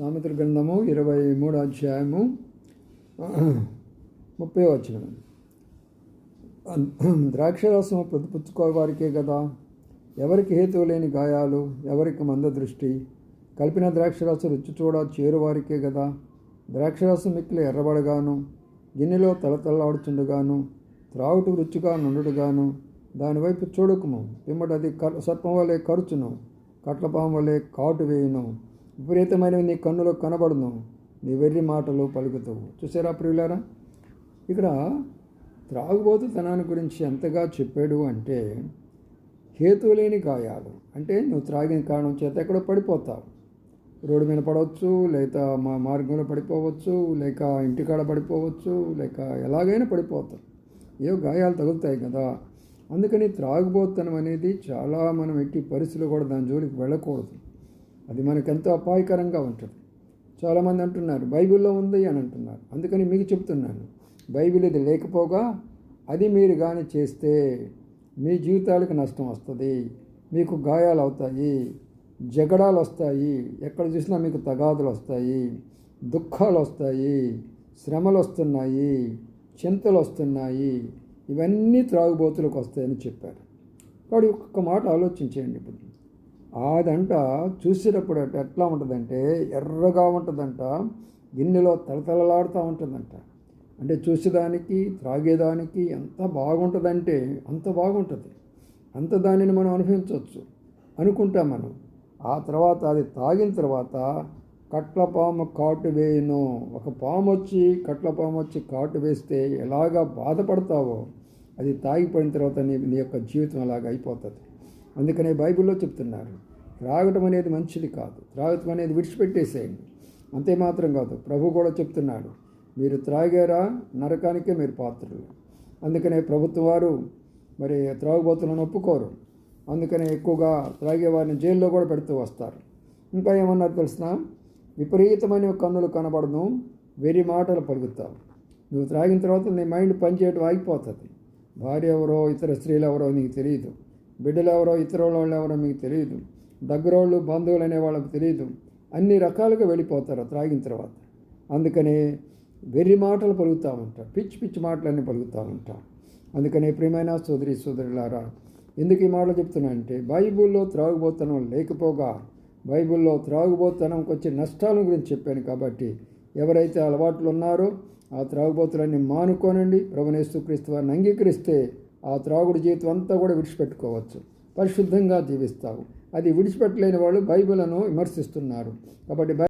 సామెతల గ్రంథము ఇరవై మూడు అధ్యాయము ముప్పై వచ్చిన ద్రాక్షరసం ప్రతిపుచ్చుకోవాలి వారికే కదా. ఎవరికి హేతువు లేని గాయాలు ఎవరికి మంద దృష్టి కలిపిన ద్రాక్షరసం రుచి చూడ చేరువారికే కదా. ద్రాక్షరసం మిక్కిలి ఎర్రబడగాను గిన్నెలో తలతల్లాడుచుండగాను త్రాగుటు రుచిగా నుండుగాను దానివైపు చూడకుము. పిమ్మటది కర్ సర్పం వలె కరుచును కట్లపాం వలె కాటు వేయును. విపరీతమైనవి నీ కన్నులో కనబడును. నీ వెర్రి మాటలు పలుకుతావు. చూసారా ప్రియులారా? ఇక్కడ త్రాగుబోతుతనాన్ని గురించి ఎంతగా చెప్పాడు అంటే హేతు లేని గాయాలు. అంటే నువ్వు త్రాగిన కారణం చేత ఎక్కడో పడిపోతావు. రోడ్డు మీద పడవచ్చు లేక మా మార్గంలో పడిపోవచ్చు లేక ఇంటికాడ పడిపోవచ్చు లేక ఎలాగైనా పడిపోతావు. ఏవో గాయాలు తగులుతాయి కదా. అందుకని త్రాగుబోతనం అనేది చాలా మనం ఎట్టి పరిస్థితులు కూడా దాని జోలికి వెళ్ళకూడదు. అది మనకు ఎంతో అపాయకరంగా ఉంటుంది. చాలామంది అంటున్నారు బైబిల్లో ఉంది అని అంటున్నారు. అందుకని మీకు చెప్తున్నాను బైబిల్ ఇది లేకపోగా అది మీరు కానీ చేస్తే మీ జీవితాలకు నష్టం వస్తుంది మీకు గాయాలు అవుతాయి జగడాలు వస్తాయి ఎక్కడ చూసినా మీకు తగాదులు వస్తాయి దుఃఖాలు వస్తాయి శ్రమలు వస్తున్నాయి చింతలు వస్తున్నాయి ఇవన్నీ త్రాగుబోతులకు వస్తాయని చెప్పారు. వాడు ఒక్క మాట ఆలోచించేయండి ఇప్పుడు. అదంట చూసేటప్పుడు ఎట్లా ఉంటుందంటే ఎర్రగా ఉంటుందంట గిన్నెలో తలతలలాడుతూ ఉంటుందంట. అంటే చూసేదానికి త్రాగేదానికి ఎంత బాగుంటుందంటే అంత బాగుంటుంది. అంత దానిని మనం అనుభవించవచ్చు. అనుకుంటాం మనం. ఆ తర్వాత అది తాగిన తర్వాత కట్ల పాము కాటు వేయను. ఒక పాము వచ్చి కట్ల పాము వచ్చి కాటు వేస్తే ఎలాగా బాధపడతావో అది తాగిపోయిన తర్వాత నీ నీ యొక్క జీవితం అలాగ అయిపోతుంది. అందుకనే బైబిల్లో చెప్తున్నారు త్రాగటం అనేది మంచిది కాదు. త్రాగటం అనేది విడిచిపెట్టేసేయండి. అంతే మాత్రం కాదు ప్రభు కూడా చెప్తున్నాడు మీరు త్రాగారా? నరకానికే మీరు పాత్రలు. అందుకనే ప్రభుత్వం వారు మరి త్రాగుబోతులను ఒప్పుకోరు. అందుకనే ఎక్కువగా త్రాగే వారిని జైల్లో కూడా పెడుతూ వస్తారు. ఇంకా ఏమన్నారు తెలిసిన? విపరీతమైన కన్నులు కనబడను వెరి మాటలు పలుకుతావు. నువ్వు త్రాగిన తర్వాత నీ మైండ్ పనిచేయడం ఆగిపోతుంది. భార్య ఎవరో ఇతర స్త్రీలు ఎవరో నీకు తెలియదు బిడ్డలు ఎవరో ఇతర వాళ్ళు ఎవరో మీకు తెలియదు. దగ్గరోళ్ళు బంధువులు అనే వాళ్ళకి తెలియదు. అన్ని రకాలుగా వెళ్ళిపోతారు త్రాగిన తర్వాత. అందుకని వెర్రి మాటలు పలుకుతూ ఉంటాం పిచ్చి పిచ్చి మాటలన్నీ పలుకుతూ ఉంటాం అందుకని ప్రియమైన సోదరి సోదరులారా ఎందుకు ఈ మాటలు చెప్తున్నా అంటే బైబిల్లో త్రాగుబోతనం లేకపోగా బైబిల్లో త్రాగుబోతనంకి వచ్చే నష్టాల గురించి చెప్పాను కాబట్టి ఎవరైతే అలవాట్లు ఉన్నారో ఆ త్రాగుబోతులన్నీ మానుకోనండి. ప్రభునేస్తు క్రీస్తు వారిని అంగీకరిస్తే ఆ త్రాగుడు జీవితం అంతా కూడా విడిచిపెట్టుకోవచ్చు. పరిశుద్ధంగా జీవిస్తావు. అది విడిచిపెట్టలేని వాళ్ళు బైబిల్ను విమర్శిస్తున్నారు. కాబట్టి